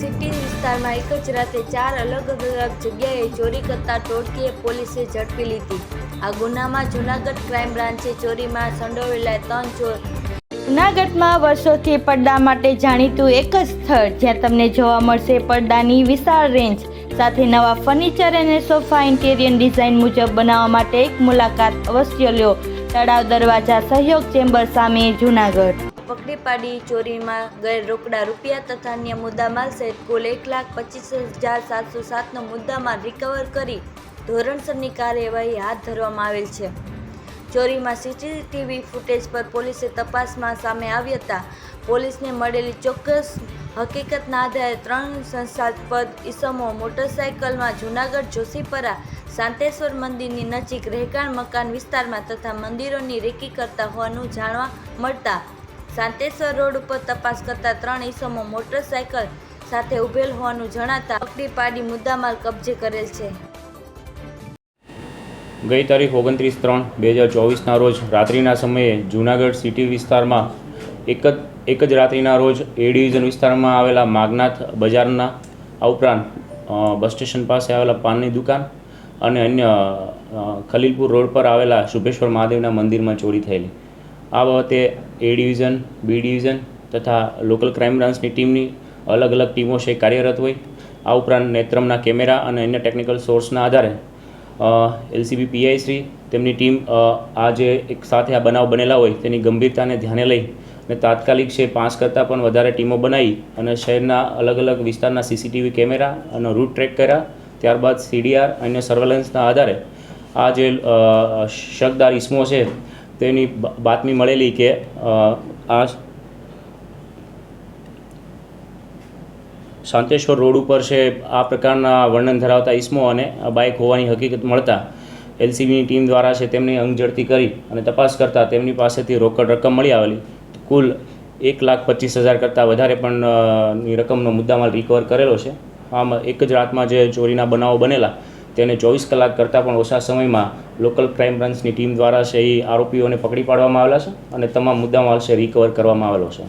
City વિસ્તારમાં એક જ રાતે ચાર અલગ અલગ જગ્યાએ ચોરી કરતા ટોળકીએ પોલીસે ઝડપી લીધી. આ ગુનામાં જૂનાગઢ ક્રાઇમ બ્રાન્ચે ચોરીમાં સંડોવેલા ત્રણ ચોર જૂનાગઢમાં વર્ષોથી પડદા માટે જાણીતું એક જ સ્થળ જ્યાં તમને જોવા મળશે પડદાની વિશાળ રેન્જ સાથે નવા ફર્નિચર અને સોફા ઇન્ટેરિયર ડિઝાઇન મુજબ બનાવવા માટે એક મુલાકાત અવશ્ય લ્યો તળાવ દરવાજા સહયોગ ચેમ્બર સામે જૂનાગઢ. પકડી પાડી ચોરીમાં ગયેલ રોકડા રૂપિયા તથા અન્ય મુદ્દામાલ સહિત કુલ એક લાખ પચીસ હજાર સાતસો સાતનો મુદ્દામાલ રિકવર કરી ધોરણસરની કાર્યવાહી હાથ ધરવામાં આવેલ છે. ચોરીમાં સીસીટીવી ફૂટેજ પર પોલીસે તપાસમાં સામે આવ્યા હતા. પોલીસને મળેલી ચોક્કસ હકીકતના આધારે ત્રણ સંસ્થાપદ ઈસમો, મોટરસાયકલમાં જૂનાગઢ, જોશીપરા શાંતેશ્વર મંદિરની નજીક રહેકાણ મકાન વિસ્તારમાં તથા મંદિરોની રેકી કરતા હોવાનું જાણવા મળતા શાંતેશ્વર રોડ ઉપર તપાસ કરતા ત્રણ ઈસમો મોટરસાયકલ સાથે ઉભેલ હોવાનું જણાતા પકડી પાડી મુદ્દામાલ કબજે કરેલ છે. ગઈ તારીખ ઓગણત્રીસ ત્રણ બે હજાર ચોવીસના રોજ રાત્રિના સમયે જૂનાગઢ સિટી વિસ્તારમાં એક જ એક જ રાત્રિના રોજ એ ડિવિઝન વિસ્તારમાં આવેલા માગનાથ બજારના આ ઉપરાંત બસ સ્ટેશન પાસે આવેલા પાનની દુકાન અને અન્ય ખલીલપુર રોડ પર આવેલા શુભેશ્વર મહાદેવના મંદિરમાં ચોરી થયેલી. આ બાબતે એ ડિવિઝન બી ડિવિઝન તથા લોકલ ક્રાઇમ બ્રાન્ચની ટીમની અલગ અલગ ટીમો છે કાર્યરત હોય. આ ઉપરાંત નેત્રમના કેમેરા અને અન્ય ટેકનિકલ સોર્સના આધારે એલસીબી પીઆઈ શ્રી, તેમની ટીમ આ જે એક સાથે આ બનાવ બનેલા હોય તેની ગંભીરતાને ધ્યાને લઈ અને તાત્કાલિક છે પાંચ કરતાં પણ વધારે ટીમો બનાવી અને શહેરના અલગ અલગ વિસ્તારના સીસીટીવી કેમેરા અને રૂટ ટ્રેક કર્યા. ત્યારબાદ સીડીઆર અન્ય સર્વેલન્સના આધારે આ જે શકદાર ઇસમો છે તેની બાતમી મળેલી કે આ શાંતેશ્વર રોડ ઉપર છે, આ પ્રકારના વર્ણન ધરાવતા ઇસમો અને બાઇક હોવાની હકીકત મળતા એલસીબીની ટીમ દ્વારા છે તેમની અંગ ઝડપી કરી અને તપાસ કરતાં તેમની પાસેથી રોકડ રકમ મળી આવેલી. કુલ એક લાખ પચીસ હજાર કરતાં વધારે પણ ની રકમનો મુદ્દામાલ રિકવર કરેલો છે. આમાં એક જ રાતમાં જે ચોરીના બનાવો બનેલા તેને ચોવીસ કલાક કરતાં પણ ઓછા સમયમાં લોકલ ક્રાઇમ બ્રાન્ચની ટીમ દ્વારા છે એ આરોપીઓને પકડી પાડવામાં આવેલા છે અને તમામ મુદ્દામાલ છે રિકવર કરવામાં આવેલો છે.